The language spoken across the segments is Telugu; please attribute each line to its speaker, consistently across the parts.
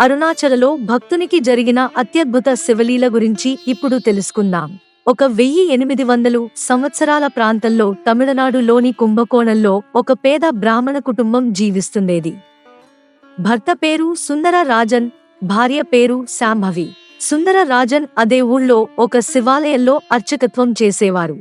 Speaker 1: అరుణాచలలో భక్తునికి జరిగిన అత్యద్భుత శివలీల గురించి ఇప్పుడు తెలుసుకుందాం. ఒక వెయ్యి ఎనిమిది వందలు సంవత్సరాల ప్రాంతంలో తమిళనాడులోని కుంభకోణంలో ఒక పేద బ్రాహ్మణ కుటుంబం జీవిస్తుండేది. భర్త పేరు సుందర రాజన్ భార్య పేరు శాంభవి. సుందర రాజన్ అదే ఊళ్ళో ఒక శివాలయంలో అర్చకత్వం చేసేవారు.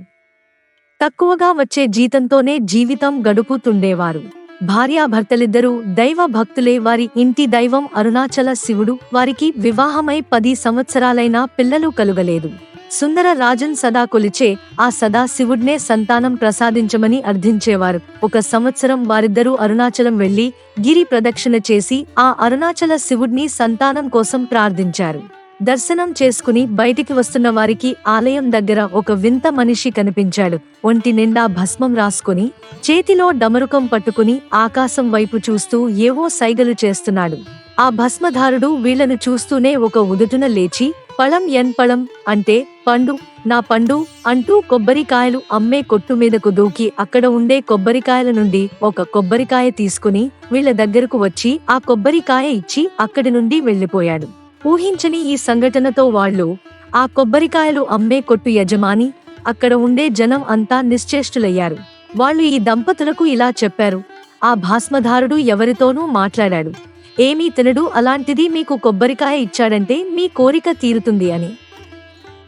Speaker 1: తక్కువగా వచ్చే జీతంతోనే జీవితం గడుపుతుండేవారు. భార్యాభర్తలిద్దరూ దైవ భక్తులే వారి ఇంటి దైవం అరుణాచల శివుడు. వారికి వివాహమై పది సంవత్సరాలైనా పిల్లలు కలుగలేదు. సుందర రాజన్ సదా కొలిచే ఆ సదా శివుడ్నే సంతానం ప్రసాదించమని అర్థించేవారు. ఒక సంవత్సరం వారిద్దరూ అరుణాచలం వెళ్ళి గిరి ప్రదక్షిణ చేసి ఆ అరుణాచల శివుడ్ని సంతానం కోసం ప్రార్థించారు. దర్శనం చేసుకుని బయటికి వస్తున్న వారికి ఆలయం దగ్గర ఒక వింత మనిషి కనిపించాడు. ఒంటి నిండా భస్మం రాసుకుని చేతిలో డమరుకం పట్టుకుని ఆకాశం వైపు చూస్తూ ఏవో సైగలు చేస్తున్నాడు. ఆ భస్మధారుడు వీళ్ళను చూస్తూనే ఒక ఉదుటున లేచి పళం ఎన్ పళం అంటే పండు నా పండు అంటూ కొబ్బరికాయలు అమ్మే కొట్టు మీదకు దూకి అక్కడ ఉండే కొబ్బరికాయల నుండి ఒక కొబ్బరికాయ తీసుకుని వీళ్ళ దగ్గరకు వచ్చి ఆ కొబ్బరికాయ ఇచ్చి అక్కడి నుండి వెళ్ళిపోయాడు ఊహించని ఈ సంఘటనతో వాళ్ళు ఆ కొబ్బరికాయలు అమ్మే కొట్టు యజమాని అక్కడ ఉండే జనం అంతా నిశ్చేష్టులయ్యారు. వాళ్ళు ఈ దంపతులకు ఇలా చెప్పారు. ఆ భాస్మధారుడు ఎవరితోనూ మాట్లాడాడు. ఏమీ తినడు అలాంటిది మీకు కొబ్బరికాయ ఇచ్చాడంటే మీ కోరిక తీరుతుంది అని.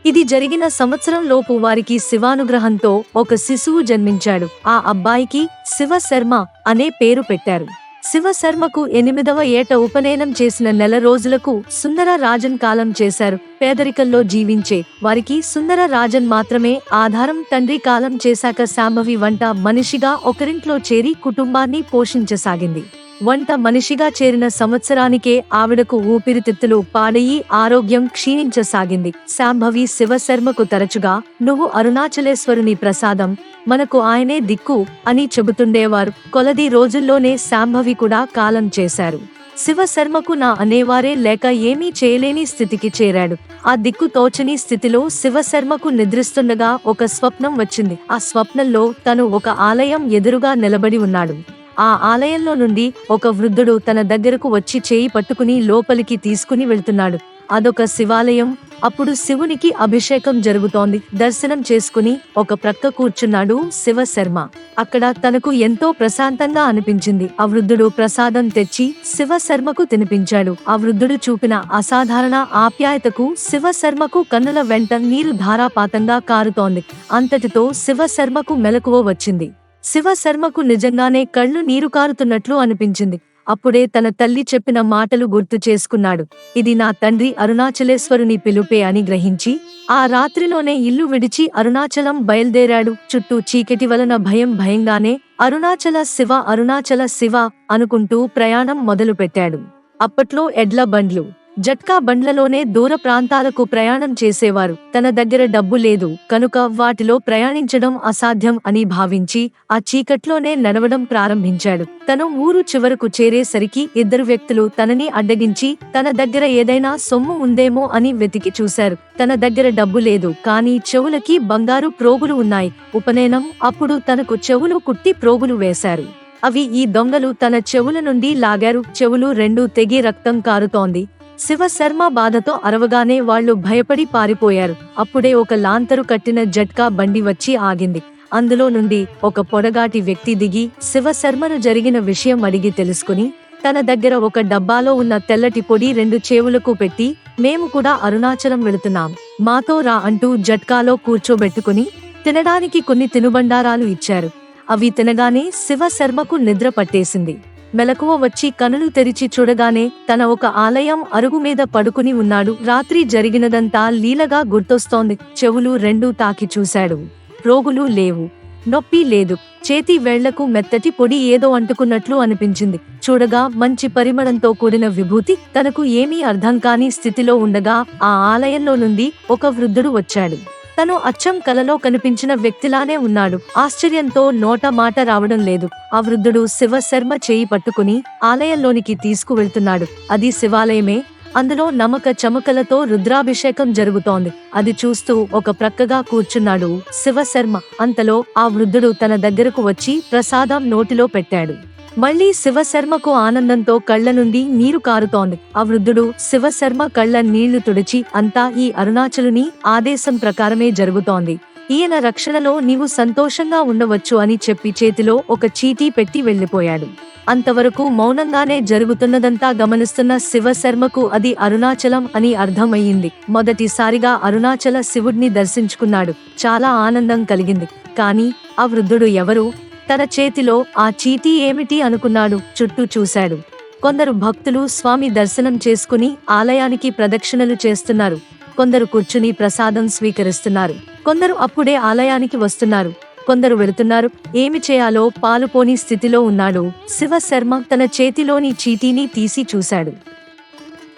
Speaker 1: ఇది జరిగిన సంవత్సరం లోపు వారికి శివానుగ్రహంతో ఒక శిశువు జన్మించాడు. ఆ అబ్బాయికి శివ శర్మ అనే పేరు పెట్టారు. శివశర్మకు ఎనిమిదవ ఏట ఉపనయనం చేసిన నెల రోజులకు సుందర రాజన్ కాలం చేశారు. పేదరికంలో జీవించే వారికి సుందర రాజన్ మాత్రమే ఆధారం. తండ్రి కాలం చేశాక శాంభవి వంట మనిషిగా ఒకరింట్లో చేరి కుటుంబాన్ని పోషించసాగింది. వంట మనిషిగా చేరిన సంవత్సరానికే ఆవిడకు ఊపిరితిత్తులు పాడయి ఆరోగ్యం క్షీణించసాగింది. శాంభవి శివశర్మకు తరచుగా నువ్వు అరుణాచలేశ్వరుని ప్రసాదం మనకు ఆయనే దిక్కు అని చెబుతుండేవారు. కొలది రోజుల్లోనే శాంభవి కూడా కాలం చేశారు. శివశర్మకు నా అనేవారే లేక ఏమీ చేయలేని స్థితికి చేరాడు. ఆ దిక్కు తోచని స్థితిలో శివశర్మకు నిద్రిస్తుండగా ఒక స్వప్నం వచ్చింది. ఆ స్వప్నంలో తను ఒక ఆలయం ఎదురుగా నిలబడి ఉన్నాడు. ఆ ఆలయంలో నుండి ఒక వృద్ధుడు తన దగ్గరకు వచ్చి చేయి పట్టుకుని లోపలికి తీసుకుని వెళ్తున్నాడు. అదొక శివాలయం. అప్పుడు శివునికి అభిషేకం జరుగుతోంది. దర్శనం చేసుకుని ఒక ప్రక్క కూర్చున్నాడు శివశర్మ. అక్కడ తనకు ఎంతో ప్రశాంతంగా అనిపించింది. ఆ వృద్ధుడు ప్రసాదం తెచ్చి శివశర్మకు తినిపించాడు. ఆ వృద్ధుడు చూపిన అసాధారణ ఆప్యాయతకు శివశర్మకు కన్నుల వెంట నీరు ధారాపాతంగా కారుతోంది. అంతటితో శివశర్మకు మెలకువ వచ్చింది. శివ శర్మకు నిజంగానే కళ్ళు నీరు కారుతున్నట్లు అనిపించింది. అప్పుడే తన తల్లి చెప్పిన మాటలు గుర్తు చేసుకున్నాడు. ఇది నా తండ్రి అరుణాచలేశ్వరుని పిలుపే అని గ్రహించి ఆ రాత్రిలోనే ఇల్లు విడిచి అరుణాచలం బయల్దేరాడు. చుట్టూ చీకటి వలన భయం భయంగానే అరుణాచల శివ అరుణాచల శివ అనుకుంటూ ప్రయాణం మొదలుపెట్టాడు. అప్పట్లో ఎడ్ల బండ్లు జట్కా బండ్లలోనే దూర ప్రాంతాలకు ప్రయాణం చేసేవారు. తన దగ్గర డబ్బు లేదు. కనుక వాటిలో ప్రయాణించడం అసాధ్యం అని భావించి ఆ చీకట్లోనే నడవడం ప్రారంభించాడు. తను ఊరు చివరకు చేరేసరికి ఇద్దరు వ్యక్తులు తనని అడ్డగించి తన దగ్గర ఏదైనా సొమ్ము ఉందేమో అని వెతికి చూశారు. తన దగ్గర డబ్బు లేదు. కానీ చెవులకి బంగారు ప్రోగులు ఉన్నాయి. ఉపనయనం అప్పుడు తనకు చెవులు కుట్టి ప్రోగులు వేశారు. అవి ఈ దొంగలు తన చెవుల నుండి లాగారు. చెవులు రెండు తెగి రక్తం కారుతోంది. శివ శర్మ బాధతో అరవగానే వాళ్ళు భయపడి పారిపోయారు. అప్పుడే ఒక లాంతరు కట్టిన జట్కా బండి వచ్చి ఆగింది. అందులో నుండి ఒక పొడగాటి వ్యక్తి దిగి శివ శర్మను జరిగిన విషయం అడిగి తెలుసుకుని తన దగ్గర ఒక డబ్బాలో ఉన్న తెల్లటి పొడి రెండు చేవులకు పెట్టి మేము కూడా అరుణాచలం వెళుతున్నాం. మాతో రా అంటూ జట్కాలో కూర్చోబెట్టుకుని తినడానికి కొన్ని తినుబండారాలు ఇచ్చారు. అవి తినగానే శివ శర్మకు నిద్ర పట్టేసింది. మెలకువ వచ్చి కనులు తెరిచి చూడగానే తన ఒక ఆలయం అరుగు మీద పడుకుని ఉన్నాడు. రాత్రి జరిగినదంతా లీలగా గుర్తొస్తోంది. చెవులు రెండూ తాకి చూశాడు. రోగులు లేవు. నొప్పి లేదు. చేతి వేళ్ళకు మెత్తటి పొడి ఏదో అంటుకున్నట్లు అనిపించింది. చూడగా మంచి పరిమళంతో కూడిన విభూతి తనకు ఏమీ అర్థం కాని స్థితిలో ఉండగా ఆ ఆలయంలో నుండి ఒక వృద్ధుడు వచ్చాడు. తను అచ్చం కలలో కనిపించిన వ్యక్తిలానే ఉన్నాడు. ఆశ్చర్యంతో నోట మాట రావడం లేదు. ఆ వృద్ధుడు శివ శర్మ చేయి పట్టుకుని ఆలయంలోనికి తీసుకువెళ్తున్నాడు. అది శివాలయమే. అందులో నమక చమకలతో రుద్రాభిషేకం జరుగుతోంది. అది చూస్తూ ఒక ప్రక్కగా కూర్చున్నాడు శివశర్మ అంతలో ఆ వృద్ధుడు తన దగ్గరకు వచ్చి ప్రసాదం నోటిలో పెట్టాడు. మళ్ళీ శివశర్మకు ఆనందంతో కళ్ళ నుండి నీరు కారుతోంది. ఆ వృద్ధుడు శివశర్మ కళ్ళ నీళ్ళు తుడిచి అంతా ఈ అరుణాచలుని ఆదేశం ప్రకారమే జరుగుతోంది. ఈయన రక్షణలో నీవు సంతోషంగా ఉండవచ్చు అని చెప్పి చేతిలో ఒక చీటీ పెట్టి వెళ్ళిపోయాడు అంతవరకు మౌనంగానే జరుగుతున్నదంతా గమనిస్తున్న శివశర్మకు అది అరుణాచలం అని అర్థమయ్యింది. మొదటిసారిగా అరుణాచల శివుడిని దర్శించుకున్నాడు. చాలా ఆనందం కలిగింది. కాని ఆ వృద్ధుడు ఎవరు? తన చేతిలో ఆ చీటీ ఏమిటి అనుకున్నాడు. చుట్టూ చూశాడు. కొందరు భక్తులు స్వామి దర్శనం చేసుకుని ఆలయానికి ప్రదక్షిణలు చేస్తున్నారు. కొందరు కూర్చుని ప్రసాదం స్వీకరిస్తున్నారు. కొందరు అప్పుడే ఆలయానికి వస్తున్నారు. కొందరు వెళుతున్నారు. ఏమి చేయాలో పాలుపోని స్థితిలో ఉన్నాడు. శివశర్మ తన చేతిలోని చీటీని తీసి చూశాడు.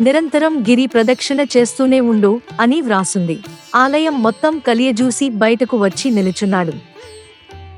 Speaker 1: నిరంతరం గిరి ప్రదక్షిణ చేస్తూనే ఉండు అని వ్రాసుంది. ఆలయం మొత్తం కలియజూసి బయటకు వచ్చి నిలుచున్నాడు.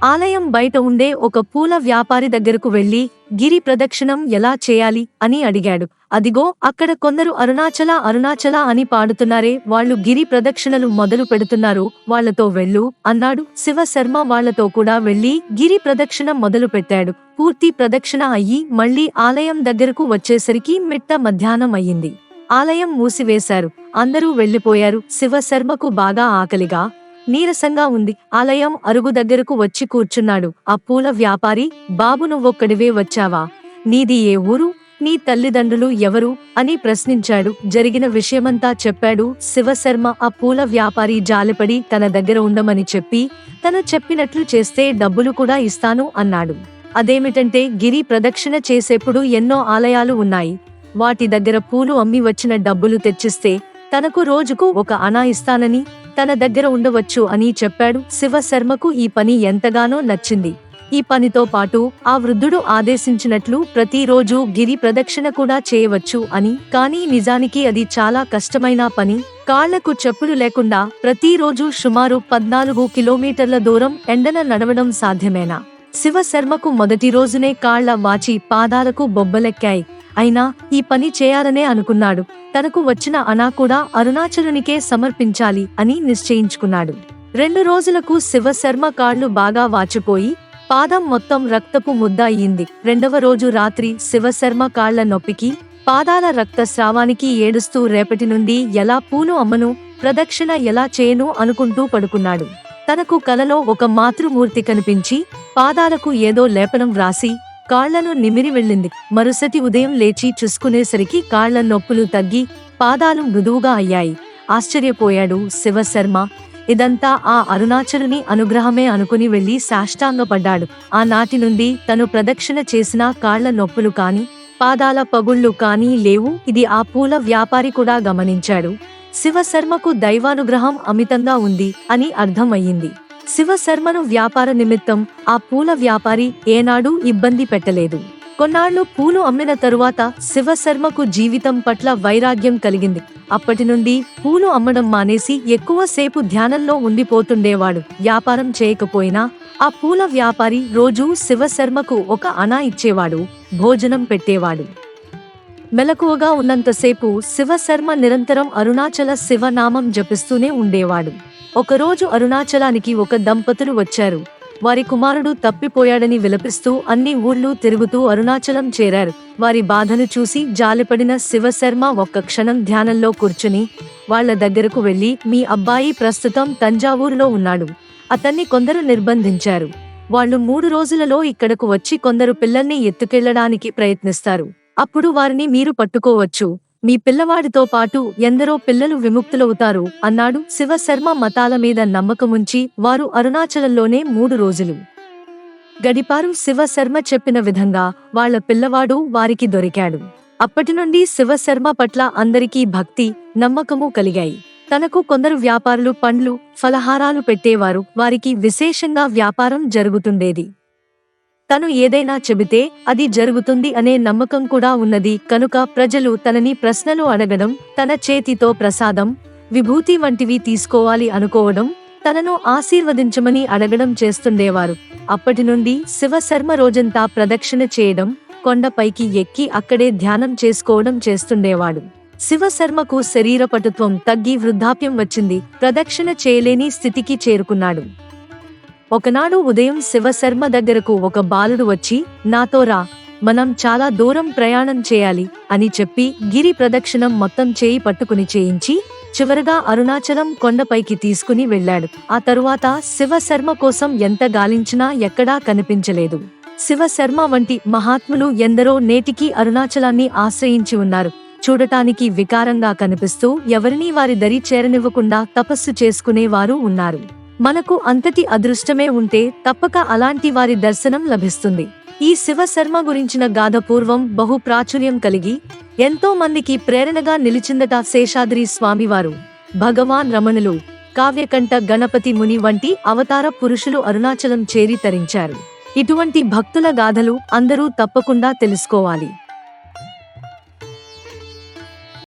Speaker 1: ఆలయం బయట ఉండే ఒక పూల వ్యాపారి దగ్గరకు వెళ్ళి గిరి ప్రదక్షిణం ఎలా చేయాలి? అని అడిగాడు. అదిగో అక్కడ కొందరు అరుణాచల అరుణాచల అని పాడుతున్నారే వాళ్ళు గిరి ప్రదక్షిణలు మొదలు పెడుతున్నారు వాళ్ళతో వెళ్ళు అన్నాడు. శివశర్మ వాళ్ళతో కూడా వెళ్ళి గిరి ప్రదక్షిణ మొదలు పెట్టాడు. పూర్తి ప్రదక్షిణ అయ్యి మళ్ళీ ఆలయం దగ్గరకు వచ్చేసరికి మిట్ట మధ్యాహ్నం అయ్యింది. ఆలయం మూసివేశారు. అందరూ వెళ్ళిపోయారు శివశర్మకు బాగా ఆకలిగా నీరసంగా ఉంది. ఆలయం అరుగు దగ్గరకు వచ్చి కూర్చున్నాడు. ఆ పూల వ్యాపారి బాబు నువ్వొక్కడివే వచ్చావా? నీది ఏ ఊరు? నీ తల్లిదండ్రులు ఎవరు? అని ప్రశ్నించాడు. జరిగిన విషయమంతా చెప్పాడు శివశర్మ. ఆ పూల వ్యాపారి జాలిపడి తన దగ్గర ఉండమని చెప్పి తను చెప్పినట్లు చేస్తే డబ్బులు కూడా ఇస్తాను అన్నాడు. అదేమిటంటే గిరి ప్రదక్షిణ చేసేప్పుడు ఎన్నో ఆలయాలు ఉన్నాయి. వాటి దగ్గర పూలు అమ్మి వచ్చిన డబ్బులు తెచ్చిస్తే తనకు రోజుకు ఒక అనా ఇస్తానని తన దగ్గర ఉండవచ్చు అని చెప్పాడు శివశర్మకు ఈ పని ఎంతగానో నచ్చింది. ఈ పనితో పాటు ఆ వృద్ధుడు ఆదేశించినట్లు ప్రతిరోజు గిరి ప్రదక్షిణ కూడా చేయవచ్చు అని కానీ నిజానికి అది చాలా కష్టమైన పని. కాళ్ళకు చెప్పులు లేకుండా ప్రతిరోజు సుమారు పద్నాలుగు కిలోమీటర్ల దూరం ఎండన నడవడం సాధ్యమేనా? శివశర్మకు మొదటి రోజునే కాళ్ళ వాచి పాదాలకు బొబ్బలెక్కాయి. అయినా ఈ పని చేయాలనే అనుకున్నాడు. తనకు వచ్చిన అనా కూడా అరుణాచలునికే సమర్పించాలి అని నిశ్చయించుకున్నాడు. రెండు రోజులకు శివశర్మ కాళ్ళు బాగా వాచిపోయి పాదం మొత్తం రక్తపు ముద్ద అయింది రెండవ రోజు రాత్రి శివశర్మ కాళ్ళ నొప్పికి పాదాల రక్తస్రావానికి ఏడుస్తూ రేపటి నుండి ఎలా పూను అమ్మను ప్రదక్షిణ ఎలా చేయను అనుకుంటూ పడుకున్నాడు. తనకు కలలో ఒక మాతృమూర్తి కనిపించి పాదాలకు ఏదో లేపనం వ్రాసి కాళ్ళను నిమిరి వెళ్ళింది. మరుసటి ఉదయం లేచి చూసుకునేసరికి కాళ్ళ నొప్పులు తగ్గి పాదాలు మృదువుగా అయ్యాయి. ఆశ్చర్యపోయాడు శివశర్మ. ఇదంతా ఆ అరుణాచలుని అనుగ్రహమే అనుకుని వెళ్ళి సాష్టాంగపడ్డాడు ఆనాటి నుండి తను ప్రదక్షిణ చేసిన కాళ్ళ నొప్పులు కాని పాదాల పగుళ్ళు కానీ లేవు. ఇది ఆ పూల వ్యాపారి కూడా గమనించాడు. శివశర్మకు దైవానుగ్రహం అమితంగా ఉంది అని అర్థమయ్యింది. శివశర్మను వ్యాపార నిమిత్తం ఆ పూల వ్యాపారి ఏనాడూ ఇబ్బంది పెట్టలేదు. కొన్నాళ్ళు పూలు అమ్మిన తరువాత శివశర్మకు జీవితం పట్ల వైరాగ్యం కలిగింది. అప్పటి నుండి పూలు అమ్మడం మానేసి ఎక్కువసేపు ధ్యానంలో ఉండిపోతుండేవాడు. వ్యాపారం చేయకపోయినా ఆ పూల వ్యాపారి రోజూ శివశర్మకు ఒక అనా ఇచ్చేవాడు భోజనం పెట్టేవాడు. మెలకువగా ఉన్నంతసేపు శివశర్మ నిరంతరం అరుణాచల శివనామం జపిస్తూనే ఉండేవాడు. ఒకరోజు అరుణాచలానికి ఒక దంపతులు వచ్చారు. వారి కుమారుడు తప్పిపోయాడని విలపిస్తూ అన్ని ఊళ్ళు తిరుగుతూ అరుణాచలం చేరారు. వారి బాధను చూసి జాలిపడిన శివశర్మ ఒక్క క్షణం ధ్యానంలో కూర్చుని వాళ్ళ దగ్గరకు వెళ్ళి మీ అబ్బాయి ప్రస్తుతం తంజావూరులో ఉన్నాడు. అతన్ని కొందరు నిర్బంధించారు. వాళ్ళు మూడు రోజులలో ఇక్కడకు వచ్చి కొందరు పిల్లల్ని ఎత్తుకెళ్ళడానికి ప్రయత్నిస్తారు. అప్పుడు వారిని మీరు పట్టుకోవచ్చు. మీ పిల్లవాడితో పాటు ఎందరో పిల్లలు విముక్తులవుతారు అన్నాడు శివశర్మ మతాల మీద నమ్మకముంచి వారు అరుణాచలంలోనే మూడు రోజులు. గడిపారు శివశర్మ చెప్పిన విధంగా వాళ్ళ పిల్లవాడు వారికి దొరికాడు. అప్పటి నుండి శివశర్మ పట్ల అందరికీ భక్తి నమ్మకము కలిగాయి. తనకు కొందరు వ్యాపారులు పండ్లు ఫలహారాలు పెట్టేవారు వారికి విశేషంగా వ్యాపారం జరుగుతుండేది. తను ఏదైనా చెబితే అది జరుగుతుంది అనే నమ్మకం కూడా ఉన్నది. కనుక ప్రజలు తనని ప్రశ్నలు అడగడం తన చేతితో ప్రసాదం విభూతి వంటివి తీసుకోవాలి అనుకోవడం తనను ఆశీర్వదించమని అడగడం చేస్తుండేవారు. అప్పటి నుండి శివశర్మ రోజంతా ప్రదక్షిణ చేయడం కొండపైకి ఎక్కి అక్కడే ధ్యానం చేసుకోవడం చేస్తుండేవాడు. శివశర్మకు శరీర పటుత్వం తగ్గి వృద్ధాప్యం వచ్చింది. ప్రదక్షిణ చేయలేని స్థితికి చేరుకున్నాడు. ఒకనాడు ఉదయం శివశర్మ దగ్గరకు ఒక బాలుడు వచ్చి నాతో రా మనం చాలా దూరం ప్రయాణం చేయాలి అని చెప్పి గిరి ప్రదక్షిణం మొత్తం చేయి పట్టుకుని చేయించి చివరగా అరుణాచలం కొండపైకి తీసుకుని వెళ్ళాడు. ఆ తరువాత శివశర్మ కోసం ఎంత గాలించినా ఎక్కడా కనిపించలేదు. శివశర్మ వంటి మహాత్ములు ఎందరో నేటికి అరుణాచలాన్ని ఆశ్రయించి ఉన్నారు. చూడటానికి వికారంగా కనిపిస్తూ ఎవరినీ వారి దరి చేరనివ్వకుండా తపస్సు చేసుకునేవారు ఉన్నారు. మనకు అంతటి అదృష్టమే ఉంటే తప్పక అలాంటి వారి దర్శనం లభిస్తుంది. ఈ శివశర్మ గురించిన గాథ పూర్వం బహు ప్రాచుర్యం కలిగి ఎంతో మందికి ప్రేరణగా నిలిచిందట శేషాద్రి స్వామివారు. భగవాన్ రమణులు కావ్యకంఠ గణపతి ముని వంటి అవతార పురుషులు అరుణాచలం చేరి తరించారు. ఇటువంటి భక్తుల గాథలు అందరూ తప్పకుండా తెలుసుకోవాలి.